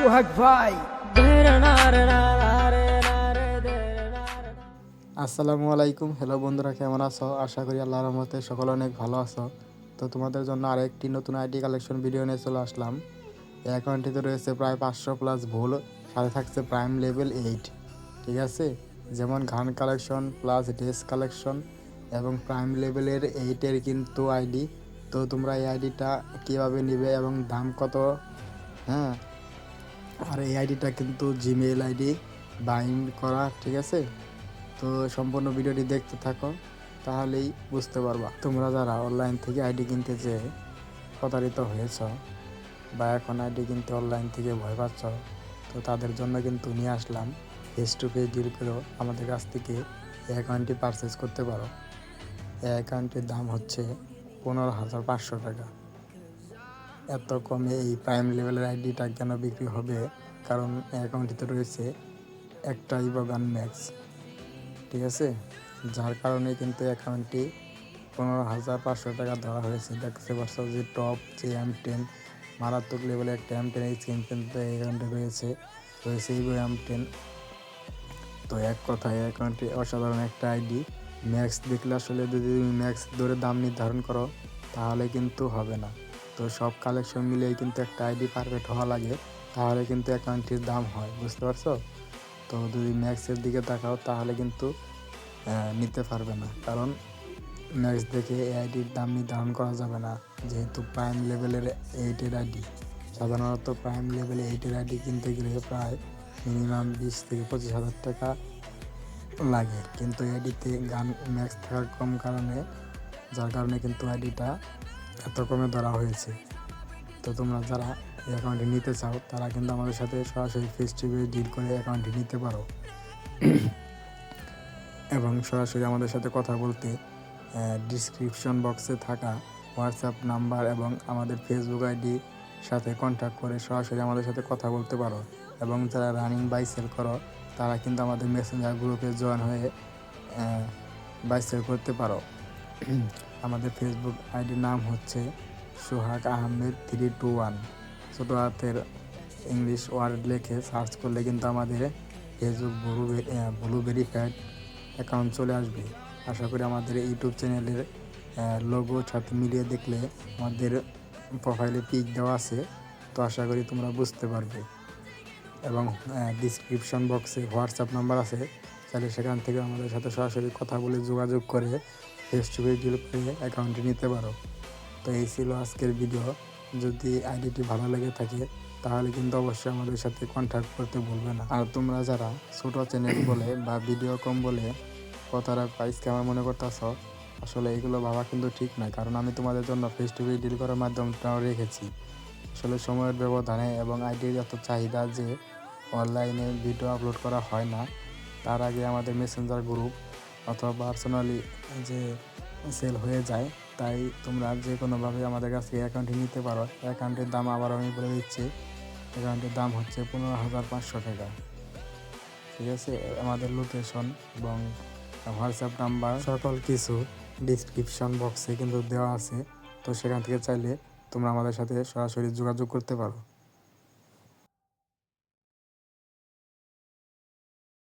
সোহাগ ভাই আসসালামু আলাইকুম। হ্যালো বন্ধুরা, কেমন আছো? আশা করি আল্লাহর রহমতে সকলে অনেক ভালো আছো। তো তোমাদের জন্য আরেকটি নতুন আইডি কালেকশন ভিডিও নিয়ে চলে আসলাম। অ্যাকাউন্টটিতে রয়েছে প্রায় পাঁচশো প্লাস ভুল, সাথে থাকছে প্রাইম লেভেল এইট ঠিক আছে? যেমন ঘান কালেকশন প্লাস ড্রেস কালেকশন এবং প্রাইম লেভেলের এইটের কিন্তু আইডি। তো তোমরা এই আইডিটা কীভাবে নিবে এবং দাম কত? হ্যাঁ আর এই আইডিটা কিন্তু জিমেল আইডি বাইন্ড করা, ঠিক আছে? তো সম্পূর্ণ ভিডিওটি দেখতে থাকো, তাহলেই বুঝতে পারবা। তোমরা যারা অনলাইন থেকে আইডি কিনতে যেয়ে প্রতারিত হয়েছ বা এখন আইডি কিনতে অনলাইন থেকে ভয় পাচ্ছ, তো তাদের জন্য কিন্তু নিয়ে আসলাম ফেস টু ফেস ডিল করেও আমাদের কাছ থেকে এই অ্যাকাউন্টটি পারচেস করতে পারো। এই অ্যাকাউন্টের দাম হচ্ছে পনেরো হাজার পাঁচশো টাকা। এত কমে এই প্রাইম লেভেলের আইডিটা কেন বিক্রি হবে? কারণ অ্যাকাউন্টটিতে রয়েছে একটাই বাগান ম্যাক্স ঠিক আছে? যার কারণে কিন্তু অ্যাকাউন্টটি পনেরো হাজার পাঁচশো টাকা ধরা হয়েছে। দেখতে পাচ্ছ যে টপ যে এম টেন মারাত্মক লেভেলের একটা এম টেন এই স্ক্রিন কিন্তু এই অ্যাকাউন্টে রয়েছে রয়েছে ইভো এম টেন তো এক কথায় অ্যাকাউন্টটি অসাধারণ একটা আইডি ম্যাক্স দেখলে আসলে যদি তুমি ম্যাক্স ধরে দাম নির্ধারণ করো, তাহলে কিন্তু হবে না। তো সব কালেকশন মিলিয়ে কিন্তু একটা আইডি পারফেক্ট হওয়া লাগে, তাহলে কিন্তু অ্যাকাউন্টটির দাম হয়, বুঝতে পারছ? তো যদি ম্যাক্সের দিকে তাকাও, তাহলে কিন্তু নিতে পারবে না। কারণ ম্যাক্স দেখে এই আইডির দাম নির্ধারণ করা যাবে না, যেহেতু প্রাইম লেভেলের এইটের আইডি সাধারণত প্রাইম লেভেল এইটের আইডি কিনতে গেলে প্রায় মিনিমাম বিশ থেকে পঁচিশ হাজার টাকা লাগে। কিন্তু আইডিতে গান ম্যাক্স থাকার কম কারণে, যার কারণে কিন্তু আইডিটা এত কমে ধরা হয়েছে। তো তোমরা যারা এই অ্যাকাউন্টটি নিতে চাও, তারা কিন্তু আমাদের সাথে সরাসরি ফেস টু ফেস ডিল করে অ্যাকাউন্টটি নিতে পারো। এবং সরাসরি আমাদের সাথে কথা বলতে ডিসক্রিপশন বক্সে থাকা হোয়াটসঅ্যাপ নাম্বার এবং আমাদের ফেসবুক আইডি সাথে কন্ট্যাক্ট করে সরাসরি আমাদের সাথে কথা বলতে পারো। এবং যারা রানিং বাই সেল করো, তারা কিন্তু আমাদের মেসেঞ্জার গ্রুপে জয়েন হয়ে বাই সেল করতে পারো। আমাদের ফেসবুক আইডির নাম হচ্ছে Sohag Ahmed three two one ছোটো হাতের ইংলিশ ওয়ার্ড লিখে সার্চ করলে কিন্তু আমাদের Facebook blue blue verified account চলে আসবে। আশা করি আমাদের ইউটিউব চ্যানেলের লোগো সাথে মিলিয়ে দেখলে আমাদের প্রোফাইলে পিক দেওয়া আছে। তো আশা করি তোমরা বুঝতে পারবে। এবং ডিসক্রিপশন বক্সে হোয়াটসঅ্যাপ নাম্বার আছে। তাহলে সেখান থেকে আমাদের সাথে সরাসরি কথা বলে যোগাযোগ করে ফেস টু ফেস ডিল করে অ্যাকাউন্টে নিতে পারো। তো এই ছিল আজকের ভিডিও যদি আইডিটি ভালো লেগে থাকে, তাহলে কিন্তু অবশ্যই আমাদের সাথে কন্ট্যাক্ট করতে ভুলবে না। আর তোমরা যারা ছোট চ্যানেল বলে বা ভিডিও কম বলে কথাটা প্রাইস কেমন মনে করতেছ, আসলে এগুলো ভাবা কিন্তু ঠিক নয়। কারণ আমি তোমাদের জন্য ফেস টু ফেস ডিল করার মাধ্যমটাও রেখেছি। আসলে সময়ের ব্যবধানে এবং আইডির এত চাহিদা যে অনলাইনে ভিডিও আপলোড করা হয় না। তার আগে আমাদের মেসেঞ্জার গ্রুপ অথবা পার্সোনালি যে সেল হয়ে যায়, তাই তোমরা যে কোনোভাবে আমাদের কাছ থেকে অ্যাকাউন্টে নিতে পারো। অ্যাকাউন্টের দাম আবার আমি বলে দিচ্ছি। অ্যাকাউন্টের দাম হচ্ছে পনেরো হাজার পাঁচশো টাকা। ঠিক আছে? আমাদের লোকেশন এবং হোয়াটসঅ্যাপ নাম্বার সকল কিছু ডিসক্রিপশন বক্সে কিন্তু দেওয়া আছে। তো সেখান থেকে চাইলে তোমরা আমাদের সাথে সরাসরি যোগাযোগ করতে পারো।